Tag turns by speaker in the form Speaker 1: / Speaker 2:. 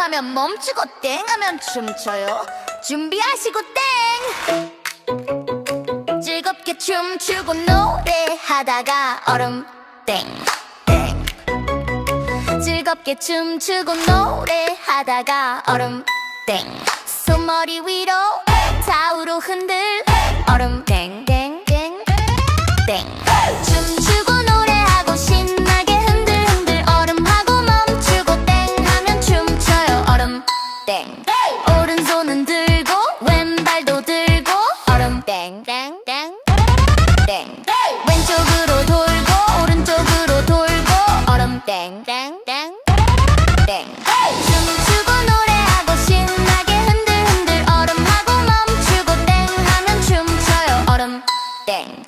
Speaker 1: 하면 멈추고 땡 하면 춤춰요. 준비하시고 땡! 즐겁게 춤추고 노래하다가 얼음 땡 땡. 즐겁게 춤추고 노래하다가 얼음 땡. 손머리 위로 좌우로 흔들 얼음 땡땡 땡. 오른손은 들고 왼발도 들고 얼음 땡 땡 땡 땡. 왼쪽으로 돌고 오른쪽으로 돌고 얼음 땡 땡 땡 땡. 춤추고 노래하고 신나게 흔들흔들 얼음하고 멈추고 땡 하면 춤춰요. 얼음 땡.